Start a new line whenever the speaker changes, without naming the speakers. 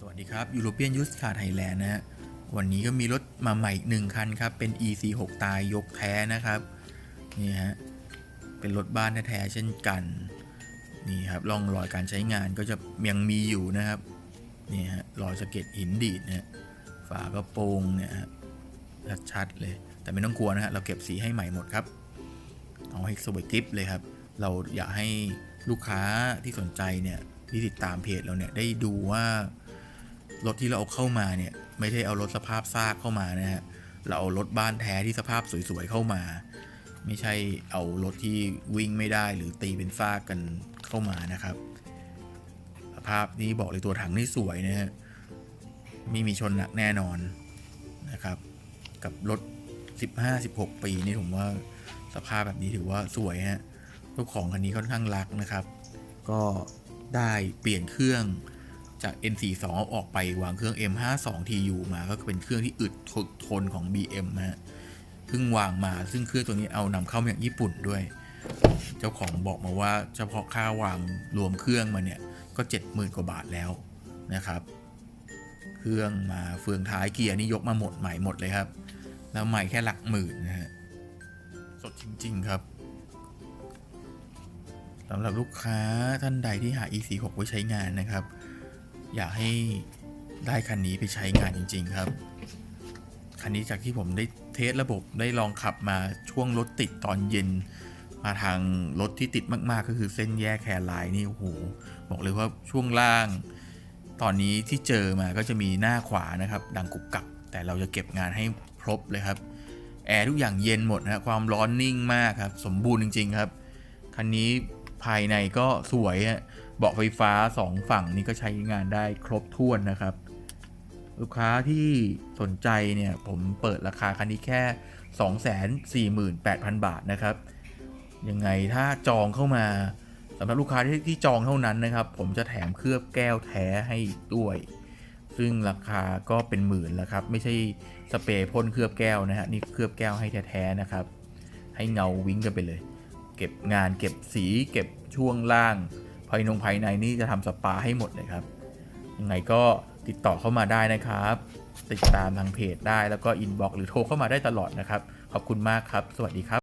สวัสดีครับ European Used Car Thailand นะฮะวันนี้ก็มีรถมาใหม่อีกหนึ่งคันครับ เป็น EC6 ตายยกแท้นะครับ นี่ฮะ เป็นรถบ้านแท้ๆเช่นกัน นี่ครับร่องรอยการใช้งานก็จะยังมีอยู่นะครับ นี่ฮะรอยสะเก็ดหินดีดนะฮะฝากระโปรงเนี่ยฮะชัดๆเลย แต่ไม่ต้องกลัวนะฮะ เราเก็บสีให้ใหม่หมดครับ เอาให้สวยกริปเลยครับ เราอยากให้ลูกค้าที่สนใจเนี่ยที่ติดตามเพจเราเนี่ยได้ดูว่า รถที่เราเอาเข้ามาเนี่ย ไม่ได้เอารถสภาพซากเข้ามานะฮะเราเอารถบ้านแท้ที่สภาพสวยๆเข้ามา ไม่ใช่เอารถที่วิ่งไม่ได้หรือตีเป็นซากกันเข้ามานะครับสภาพนี้บอกเลยตัวถังนี่สวยนะฮะไม่มีชนหนักแน่นอนนะครับ กับรถ 15-16 ปีนี่ผมว่าสภาพแบบนี้ถือว่าสวยฮะเจ้าของคันนี้ค่อนข้างรักนะครับ ก็ได้เปลี่ยนเครื่อง จาก N42 เอาออกไปวางเครื่อง M52 TU มาก็เป็นเครื่องที่อึดทนทนของ BM ฮะเพิ่งวางมาซึ่งเครื่องตัวนี้เอานำเข้ามาจากญี่ปุ่นด้วย เจ้าของบอกมาว่าเฉพาะค่าวางรวมเครื่องมาเนี่ย ก็ 70,000 กว่าบาทแล้วนะครับ เครื่องมาเฟืองท้ายเกียร์นี่ยกมาหมดใหม่หมดเลยครับ แล้วใหม่แค่หลักหมื่นนะฮะสดจริง ๆ ครับสำหรับลูกค้าท่านใดที่หา E46 ไว้ใช้งานนะครับ อยากให้ได้คันนี้ไปใช้งานจริง ๆ ครับ คันนี้จากที่ผมได้เทสระบบได้ลองขับมาช่วงรถติดตอนเย็น มาทางรถที่ติดมากๆ ก็คือเส้นแยกแคร์ไลน์นี่โอ้โหบอกเลยว่าช่วงล่าง ตอนนี้ที่เจอมาก็จะมีหน้าขวานะครับ ดังกุกกักแต่เราจะเก็บงานให้ครบเลยครับแอร์ทุกอย่างเย็นหมดนะฮะความร้อนนิ่งมากครับ สมบูรณ์จริง ๆ ครับ คันนี้ภายในก็สวยฮะ เบาะไฟฟ้าสองฝั่งนี้ก็ใช้งานได้ครบถ้วนนะครับ ลูกค้าที่สนใจเนี่ย ผมเปิดราคาคันนี้แค่ 248,000 บาทนะครับ ยังไงถ้าจองเข้ามาสำหรับลูกค้าที่ที่จองเท่านั้นนะครับ ผมจะแถมเคลือบแก้วแท้ให้ด้วย ซึ่งราคาก็เป็นหมื่นแล้วครับ ไม่ใช่สเปรย์พ่นเคลือบแก้วนะฮะนี่เคลือบแก้วให้แท้ๆนะครับ ให้เงาวิ้งกันไปเลย เก็บงานเก็บสีเก็บช่วงล่าง ภายนงภายในนี่จะทำสปาให้หมดเลยครับ ยังไงก็ติดต่อเข้ามาได้นะครับ ติดตามทางเพจได้แล้วก็อินบ็อกหรือโทรเข้ามาได้ตลอดนะครับ ขอบคุณมากครับ สวัสดีครับ